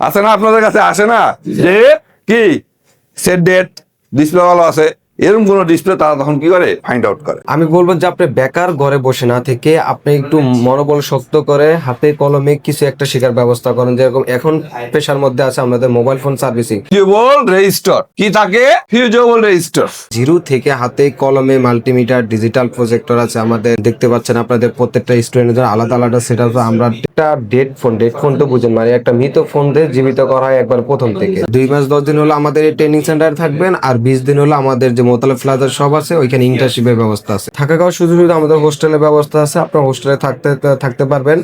আছে না আপনাদের কাছে? আসে না? যে কি? সেট ডেট ডিসপ্লে ভালো আছে। এরকম কোনো ডিসপ্লে তারা তখন কি করে? ফাইন্ড আউট করে। আমি বলব যে আপনি বেকার ঘরে বসে না থেকে আপনি একটু মনোবল শক্ত করে হাতে কলমে কিছু একটা শেখার ব্যবস্থা করেন। যেরকম এখন পেশার মধ্যে আছে আমাদের mobile phone servicing fusible resistor কি থাকে? ফিউজেবল রেজিস্টার জিরো থেকে হাতে কলমে মাল্টিমিটার ডিজিটাল প্রজেক্টর আছে আমাদের। দেখতে পাচ্ছেন আপনাদের প্রত্যেকটা স্টুডেন্টের আলাদা আলাদা সেট আমরা একটা ডেড ফোন ডেড ফোন তো বুঝেন মানে একটা মৃত ফোন দিয়ে জীবিত করা হয় একবার প্রথম থেকে। দুই মাস দশ দিন হলো আমাদের এই ট্রেনিং সেন্টার থাকবেন আর বিশ দিন হলো আমাদের যে মোতালে প্লাজার সব আছে ওইখানে ইন্টার্নশিপের ব্যবস্থা আছে। থাকা খাওয়ার সুযোগ সুবিধা আমাদের হোস্টেলের ব্যবস্থা আছে আপনার হোস্টেলে থাকতে থাকতে পারবেন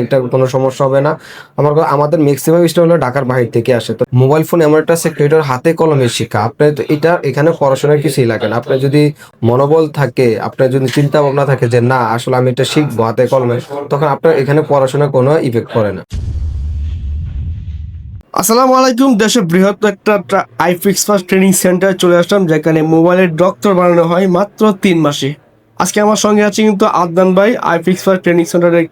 এটা কোনো সমস্যা হবে না। আমার আমাদের ম্যাক্সিমাম স্টুডেন্ট হলো ঢাকার বাইরে থেকে আসে। তো মোবাইল ফোন এমন একটা সেক্টর হাতে কলমে শিক্ষা। আপনি তো এটা এখানে পড়াশোনার কিছুই লাগে না। আপনার যদি মনোবল থাকে আপনার যদি চিন্তা ভাবনা থাকে যে না আসলে আমি এটা শিখব হাতে কলমে তখন আপনার এখানে পড়াশোনার কোনো ইফেক্ট করে না। আসসালামু আলাইকুম দেশের বৃহৎ একটা আইফিক্স ফার্স্ট ট্রেনিং সেন্টার চলে আসলাম, যেখানে মোবাইলের ডক্টর বানানো হয় মাত্র তিন মাসে। আজকে আমার সঙ্গে আছে কিন্তু আদনান ভাই আইফিক্স ফার্স্ট ট্রেনিং সেন্টারের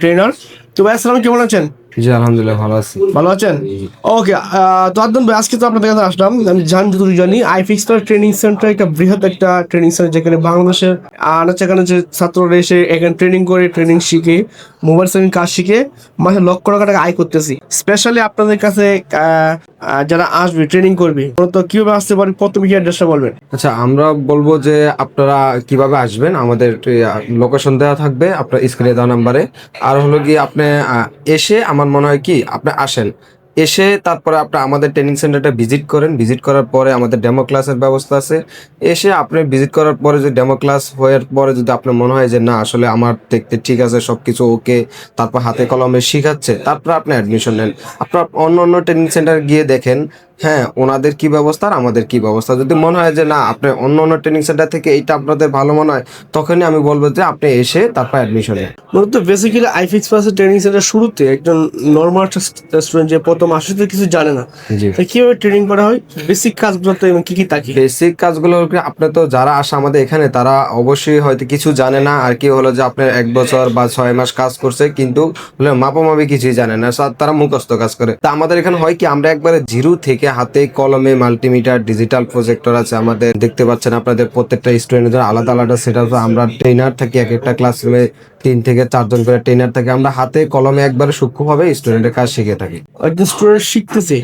ট্রেনার তো ভাই, আসসালাম, কেমন আছেন? জি আলহামদুলিল্লাহ ভালো আছি। ভালো আছেন? ওকে তো আদনান ভাই আজকে তো আপনাদের কাছে আসলাম। আমি জান যতটুকু জানি আইফিক্স ফার্স্ট ট্রেনিং সেন্টার একটা বৃহৎ একটা ট্রেনিং সেন্টার যেখানে বাংলাদেশের আনাচে কানাচে ছাত্ররা এসে এখানে ট্রেনিং করে ট্রেনিং শিখে মোবাইল সেভিং কাজ শিখে মাসে লক্ষ টাকা টাকা আয় করতেছি। স্পেশালি আপনাদের কাছে যারা আসবে ট্রেনিং করবে তো কীভাবে আসতে পারে প্রথমে কি অ্যাড্রেসটা বলবেন? আচ্ছা আমরা বলব যে আপনারা কীভাবে আসবেন আমাদের লোকেশন দেওয়া থাকবে আপনার স্ক্রিনে দেওয়া নাম্বারে আর হলো কি আপনি এসে আমার মনে হয় কি, আপনি আসেন। এসে তারপরে আপনি আমাদের ট্রেনিং সেন্টারটা ভিজিট করেন। ভিজিট করার পরে আমাদের ডেমো ক্লাসের ব্যবস্থা আছে। এসে আপনি ভিজিট করার পরে যদি ডেমো ক্লাস হওয়ার পরে যদি আপনার মনে হয় যে, না, আসলে আমার দেখতে ঠিক আছে সব কিছু ওকে তারপর হাতে কলমে শিখাচ্ছে, তারপর আপনি অ্যাডমিশন নেন। আপনার অন্য অন্য ট্রেনিং সেন্টার গিয়ে দেখেন হ্যাঁ ওনাদের কি ব্যবস্থা আর আমাদের কি ব্যবস্থা? যদি মনে হয় যে না আপনি অন্য অন্য ট্রেনিং সেন্টার থেকে এইটা আপনাদের ভালো মনে হয় তখনই আমি বলব যে আপনি এসে তারপর অ্যাডমিশন মূলত basically iFix first training centre শুরুতে একজন নর্মাল স্টুডেন্ট যে প্রথম আসে তো কিছু জানে না। জি। তো কীভাবে ট্রেনিং করা হয়? বেসিক কাজগুলোতে কি কি থাকে বেসিক কাজগুলো আপনি তো যারা আসে আমাদের এখানে তারা অবশ্যই হয়তো কিছু জানে না আর কি হলো যে আপনার এক বছর বা ছয় মাস কাজ করছে কিন্তু হলো মাপামাপি কিছুই জানে না তারা মুখস্থ কাজ করে। তা আমাদের এখানে হয় কি আমরা একবারে জিরো থেকে হাতে কলমে মাল্টিমিটার ডিজিটাল প্রজেক্টর আছে আমাদের দেখতে পাচ্ছেন আপনাদের প্রত্যেকটা স্টুডেন্টের আলাদা আলাদা সেটা আমরা ট্রেনার থাকি এক একটা ক্লাসরুমে তিন থেকে চারজন করে ট্রেনার থাকে। আমরা হাতে কলমে একবারে সূক্ষ্মভাবে স্টুডেন্টের কাজ শিখে থাকি। একজন স্টুডেন্ট শিখতেছে।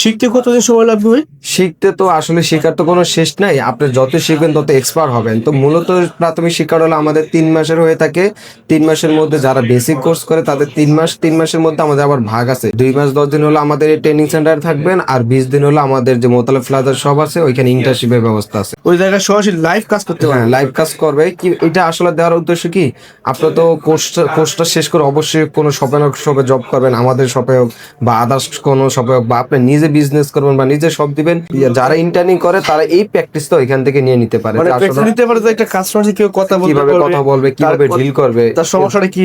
শিখতে কতদিন সময় লাগবে শিখতে তো আসলে শেখার তো কোনো শেষ নাই। আপনি যত শিখবেন তত এক্সপার্ট হবেন। তো মূলত প্রাথমিক শিক্ষা হলো আমাদের তিন মাসের হয়ে থাকে। তিন মাসের মধ্যে যারা বেসিক কোর্স করে তাদের তিন মাস তিন মাসের মধ্যে আমাদের আবার ভাগ আছে। দুই মাস দশ দিন হলো আমাদের এই ট্রেনিং সেন্টার থাকবেন আর বিশ দিন হলো আমাদের যে মোতালা প্লাজার সব আছে ওইখানে ইন্টার্নশিপের ব্যবস্থা আছে। ওই জায়গায় সরাসরি লাইভ কাজ করতে হ্যাঁ পারবে লাইভ কাজ করবে। কি এটা আসলে দেওয়ার উদ্দেশ্য কি? আপনার তো কোর্সটা কোর্সটা শেষ করে অবশ্যই কোনো শপে না শপে জব করবেন আমাদের শপে হোক বা আদার্স কোনো শপে হোক বা আপনি নিজে বিজনেস করবেন বা নিজে সব দিবেন যারা ইন্টার্নিং করে তারা এই প্র্যাকটিসটা ওইখান থেকে নিয়ে নিতে পারে। মানে নিতে পারে যে একটা কাস্টমার কেউ কথা বলতে কীভাবে কথা বলবে কীভাবে ডিল করবে। তার সমস্যাটা কি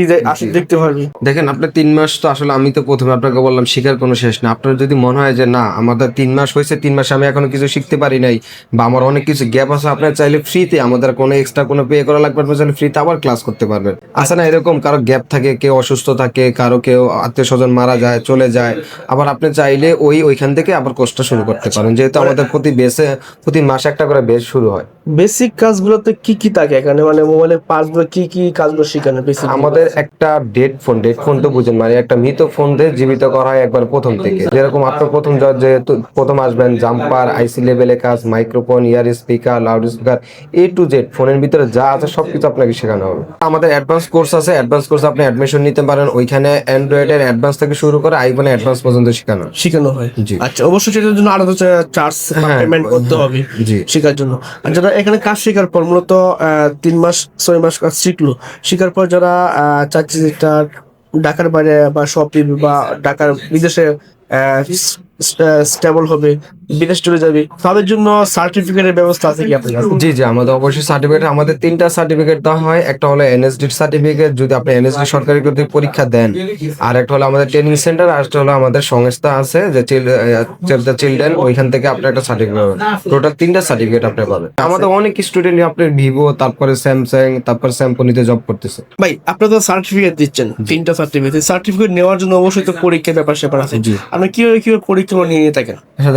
দেখতে পারবি। দেখেন আপনার তিন মাস তো আসলে আমি তো প্রথমে আপনাকে বললাম শিখার কোনো শেষ না। আপনার যদি মনে হয় যে না আমাদের তিন মাস হয়েছে তিন মাসে আমি এখনও কিছু শিখতে পারি নাই বা আমার অনেক কিছু গ্যাপ আছে আপনার চাইলে ফ্রিতে আমাদের কোনো এক্সট্রা কোনো পে করা লাগবে না, আপনি চাইলে ফ্রিতে আবার ক্লাস করতে পারবেন। আছে না এরকম কারও গ্যাপ থাকে কেউ অসুস্থ থাকে কারও কেউ আত্মীয় স্বজন মারা যায় চলে যায় আবার আপনি চাইলে ওই ওইখান থেকে আবার কোর্সটা শুরু করতে পারেন যেহেতু আমাদের প্রতি বেসে প্রতি মাসে একটা করে বেস শুরু হয়। বেসিক কাজগুলোতে কি কি থাকে এখানে? মানে মোবাইলের পার্টসগুলো কি কি কাজগুলো শেখানো বেসিক আমাদের একটা ডেড ফোন ডেড ফোন তো বুঝেন মানে একটা মৃত ফোন দিয়ে জীবিত করা হয় একবার প্রথম থেকে। যেরকম আপনার প্রথম যা- প্রথম আসবেন জাম্পার আইসি লেভেলে কাজ microphone ear speaker loud speaker A to Z ফোনের ভিতরে যা আছে সবকিছু আপনাকে শেখানো হবে। আমাদের অ্যাডভান্স কোর্স আছে অ্যাডভান্স কোর্স আপনি অ্যাডমিশন নিতে পারেন ওইখানে অ্যান্ড্রয়েডের অ্যাডভান্স থেকে শুরু করে আইফোনের অ্যাডভান্স পর্যন্ত শেখানো শেখানো হয় জি। আচ্ছা অবশ্যই সেটার জন্য আলাদা চার্জ হ্যাঁ, পেমেন্ট করতে হবে জি। শেখার জন্য আর যারা এখানে কাজ শেখার পর মূলত তিন মাস ছয় মাস কাজ শিখলো শেখার পর যারা যে ঢাকার বাইরে বা শপ বা ঢাকার বিদেশে স্টেবল হবে বিদেশ চলে যাবে। তাদের জন্য সার্টিফিকেটের ব্যবস্থা আছে কি আপনার কাছে? জি জি আমাদের অবশ্যই সার্টিফিকেট আমাদের তিনটা সার্টিফিকেট দেওয়া হয়। একটা হলো এনএসডি সার্টিফিকেট যদি আপনি এনএসডি সরকারি কর্তৃক পরীক্ষা দেন। আর একটা হলো আমাদের ট্রেনিং সেন্টার আর একটা হলো আমাদের সংস্থা আছে যে দ্য চিলড্রেন ওইখান থেকে আপনি একটা সার্টিফিকেট পাবেন। টোটাল তিনটা সার্টিফিকেট আপনি পাবেন। আমাদের অনেক স্টুডেন্ট আপনার ভিভো তারপরে স্যামসাং তারপর স্যামসংতে জব করতেছে। ভাই আপনারা তো সার্টিফিকেট দিচ্ছেন তিনটা সার্টিফিকেট সার্টিফিকেট নেওয়ার জন্য অবশ্যই তো পরীক্ষা ব্যাপার স্যাপার আছে। জি। আপনি কীভাবে কীভাবে পরীক্ষা নিয়ে থাকেন? আচ্ছা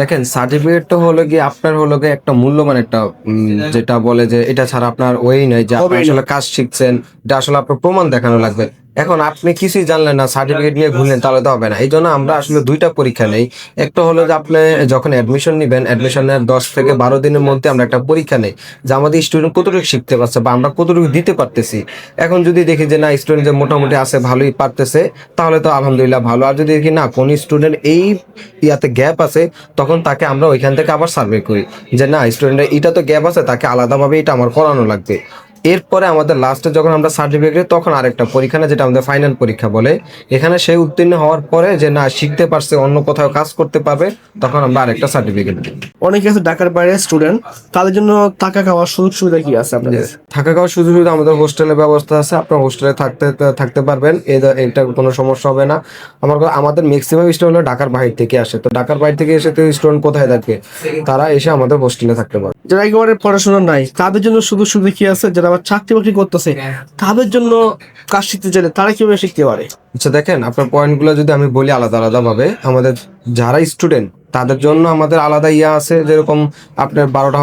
দেখেন তো হলো কি আপনার হলো কি একটা মূল্যবান একটা উম, যেটা বলে যে এটা ছাড়া আপনার ওই নাই যে আপনি আসলে কাজ শিখছেন এটা আসলে আপনার প্রমাণ দেখানো লাগবে। এখন আপনি কিছুই জানলেন না সার্টিফিকেট নিয়ে ঘুরলেন তাহলে তো হবে না। এই জন্য আমরা আসলে দুইটা পরীক্ষা নেই। একটা হলো যে আপনি যখন অ্যাডমিশন নেবেন অ্যাডমিশনের দশ থেকে বারো দিনের মধ্যে আমরা একটা পরীক্ষা নেই, যে আমাদের স্টুডেন্ট কতটুকু শিখতে পারছে বা আমরা কতটুকু দিতে পারতেছি। এখন যদি দেখি যে না স্টুডেন্ট যে মোটামুটি আছে, ভালোই পারতেছে, তাহলে তো আলহামদুলিল্লাহ ভালো। আর যদি দেখি না, কোন স্টুডেন্ট এই ইয়াতে গ্যাপ আছে, তখন তাকে আমরা ওইখান থেকে আবার সার্ভে করি। যে না স্টুডেন্টের এটা তো গ্যাপ আছে, তাকে আলাদাভাবে এটা আমার করানো লাগবে। এরপরে আমাদের লাস্টে যখন আমরা সার্টিফিকেট তখন আরেকটা পরীক্ষা না যেটা আমাদের ফাইনাল পরীক্ষা বলে। এখানে সে উত্তীর্ণ হওয়ার পরে যে না শিখতে পারছে অন্য কোথাও কাজ করতে পারবে তখন আমরা আরেকটা সার্টিফিকেট দিই। অনেকে আছে ঢাকার বাইরে স্টুডেন্ট তাদের জন্য টাকা খাওয়ার সুযোগ সুবিধা কি আছে আপনাদের? থাকা খাওয়ার সুযোগ সুবিধা আমাদের হোস্টেলের ব্যবস্থা আছে আপনার হোস্টেলে থাকতে থাকতে পারবেন এ- এটার কোনো সমস্যা হবে না। আমার আমাদের ম্যাক্সিমাম স্টুডেন্ট হলো ঢাকার বাইরে থেকে আসে তো ঢাকার বাইরে থেকে এসে তো স্টুডেন্ট কোথায় থাকে? তারা এসে আমাদের হোস্টেলে থাকতে পারবে। যারা একেবারে পড়াশোনা নাই তাদের জন্য সুযোগ সুবিধা কি আছে? যারা আবার চাকরি বাকরি করতেছে তাদের জন্য কাজ শিখতে চাইলে তারা কীভাবে শিখতে পারে? আচ্ছা দেখেন আপনার পয়েন্টগুলো যদি আমি বলি আলাদা আলাদা ভাবে আমাদের যারা স্টুডেন্ট তাদের জন্য আমাদের আলাদা ইয়া আছে যেরকম আপনার বারোটা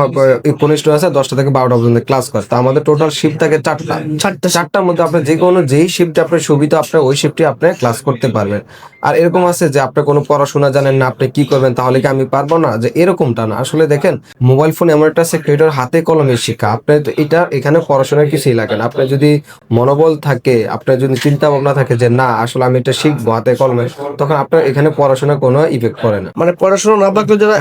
কোন স্টুডেন্ট আছে দশটা থেকে বারোটা পর্যন্ত ক্লাস করে। তা আমাদের টোটাল শিফট থাকে চারটা। চারটা চারটার মধ্যে আপনি যে কোনো যেই শিফটে আপনার সুবিধা আপনার ওই শিফটে আপনি ক্লাস করতে পারবেন। আর এরকম আছে যে আপনি কোনো পড়াশোনা জানেন না আপনি কি করবেন তাহলে কি আমি পারব না? যে এরকমটা না। আসলে দেখেন মোবাইল ফোন এমন একটা সেক্টর হাতে কলমে শিক্ষা। আপনি তো এটা এখানে পড়াশোনার কিছুই লাগে না। আপনার যদি মনোবল থাকে আপনার যদি চিন্তা ভাবনা থাকে যে না আসলে আমি এটা শিখব হাতে কলমে তখন আপনার এখানে পড়াশোনা কোনো ইফেক্ট করে না। মানে পড়াশোনা না থাকলে যারা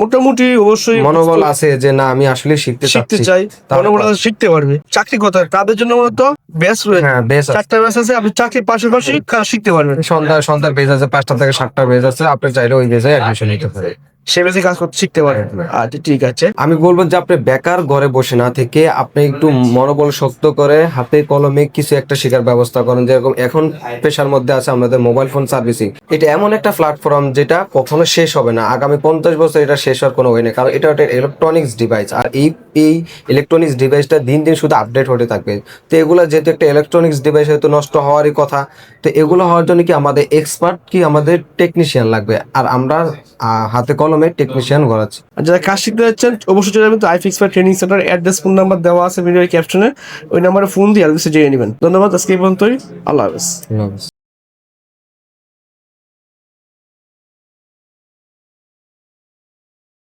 মোটামুটি অবশ্যই মনোবল আছে যে না আমি আসলে শিখতে শিখতে চাই তাহলে মনোবল আছে, শিখতে পারবে। চাকরি কথা তাদের জন্য মূলত বেস রয়েছে হ্যাঁ ব্যাস চারটা বেস আছে আপনি চাকরির পাশাপাশি শিখতে পারবেন। সন্ধ্যা সন্ধ্যার বেজ আছে পাঁচটা থেকে সাতটা বেজ আছে আপনি চাইলে ওই বেজে অ্যাডমিশন নিতে পারেন সে বেশি কাজ করতে শিখতে পারেন আচ্ছা ঠিক আছে। আমি বলব যে আপনি বেকার ঘরে বসে না থেকে আপনি একটু মনোবল শক্ত করে হাতে কলমে কিছু একটা শেখার ব্যবস্থা করেন। যেরকম এখন পেশার মধ্যে আছে আমাদের মোবাইল ফোন সার্ভিসিং। এটা এমন একটা প্ল্যাটফর্ম যেটা কখনো শেষ হবে না। আগামী পঞ্চাশ বছর এটা শেষ হওয়ার কোনো ওয়ে নেই। কারণ এটা একটা ইলেকট্রনিক্স ডিভাইস আর এই এই ইলেকট্রনিক্স ডিভাইসটা দিন দিন শুধু আপডেট হতে থাকবে। তো এগুলো যেহেতু একটা ইলেকট্রনিক্স ডিভাইস হয়তো নষ্ট হওয়ারই কথা। তো এগুলো হওয়ার জন্য কি আমাদের এক্সপার্ট কি আমাদের টেকনিশিয়ান লাগবে? আর আমরা হাতে কলমে টেকনিশিয়ান গড়াচ্ছি। আর যারা কাজ শিখতে যাচ্ছেন অবশ্যই চলে যাবেন তো iFix training centre address phone number দেওয়া আছে ভিডিওর ক্যাপশনে ওই নাম্বারে ফোন দিয়ে আর কিছু জেনে নেবেন। ধন্যবাদ আজকে এই পর্যন্তই। আল্লাহ হাফেজ। আল্লাহ হাফেজ।